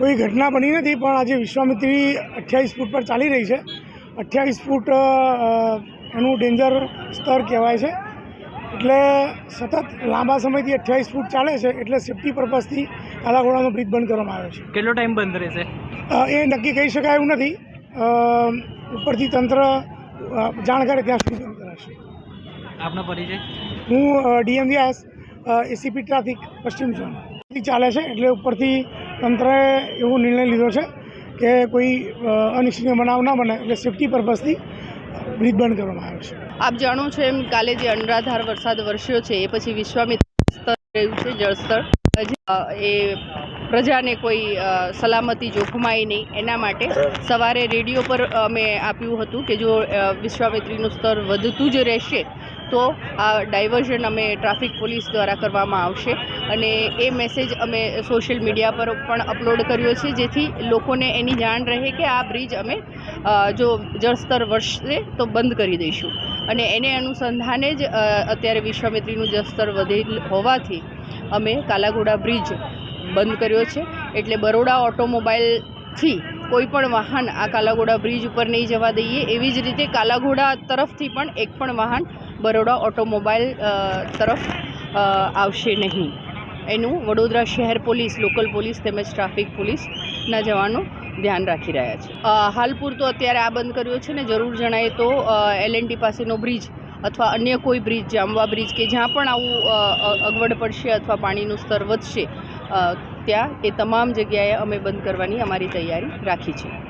કોઈ ઘટના બની નથી પણ આજે વિશ્વામિત્રી અઠ્યાવીસ ફૂટ પર ચાલી રહી છે. અઠ્યાવીસ ફૂટ એનું ડેન્જર સ્તર કહેવાય છે. એટલે સતત લાંબા સમયથી અઠ્યાવીસ ફૂટ ચાલે છે એટલે સેફટી પર્પઝથી કાલાઘોડાનો બ્રિજ બંધ કરવામાં આવ્યો છે. કેટલો ટાઈમ બંધ રહેશે? એ નક્કી કહી શકાય એવું નથી. ઉપરથી તંત્ર જાણકારી જાણ કરે ત્યાં સુધી બંધ કરાશે. આપનો પરિચય? હું ડીએમ વ્યાસ એસીપી ટ્રાફિક પશ્ચિમ ઝોન. ચાલે છે એટલે ઉપરથી તંત્રએ એવો નિર્ણય લીધો છે કે કોઈ અનિચ્છનીય બનાવ ના બને એટલે સેફટી પર્પઝથી બ્રિજ બંધ કરવામાં આવ્યો છે. આપ જાણો છો એમ કાલે જે અનરાધાર વરસાદ વરસ્યો છે એ પછી વિશ્વામિત્ર સ્તર રહ્યું છે જળસ્તર. એ પ્રજાને કોઈ સલામતી જોખમાય નહીં. એના માટે સવારે રેડિયો પર અમે આપ્યું હતું કે જો વિશ્વામિત્રીનું સ્તર વધતું જ રહેશે તો આ ડાયવર્ઝન અમે ટ્રાફિક પોલીસ દ્વારા કરવામાં આવશે અને એ મેસેજ અમે સોશિયલ મીડિયા પર પણ અપલોડ કર્યો છે, જેથી લોકોને એની જાણ રહે કે આ બ્રિજ અમે જો જળસ્તર વધશે તો બંધ કરી દઈશું. અને એને અનુસંધાને જ અત્યારે વિશ્વામિત્રીનું જળસ્તર વધેલ હોવાથી અમે કાલાઘોડા બ્રિજ બંધ કર્યો છે. એટલે બરોડા ઓટોમોબાઈલથી કોઈ પણ વાહન આ કાલાઘોડા બ્રિજ ઉપર નહીં જવા દઈએ. એવી જ રીતે કાલાઘોડા તરફથી પણ એક પણ વાહન બરોડા ઓટોમોબાઈલ તરફ આવશે નહીં. એનું વડોદરા શહેર પોલીસ, લોકલ પોલીસ તેમજ ટ્રાફિક પોલીસના જવાનો ધ્યાન રાખી રહ્યા છે. હાલ પૂરતો અત્યારે આ બંધ કર્યો છે ને જરૂર જણાય તો એલ પાસેનો બ્રિજ અથવા અન્ય કોઈ બ્રિજ, જામવા બ્રિજ કે જ્યાં પણ આવું અગવડ પડશે અથવા પાણીનું સ્તર વધશે ત્યાં એ તમામ જગ્યાએ અમે બંધ કરવાની અમારી તૈયારી રાખી છે.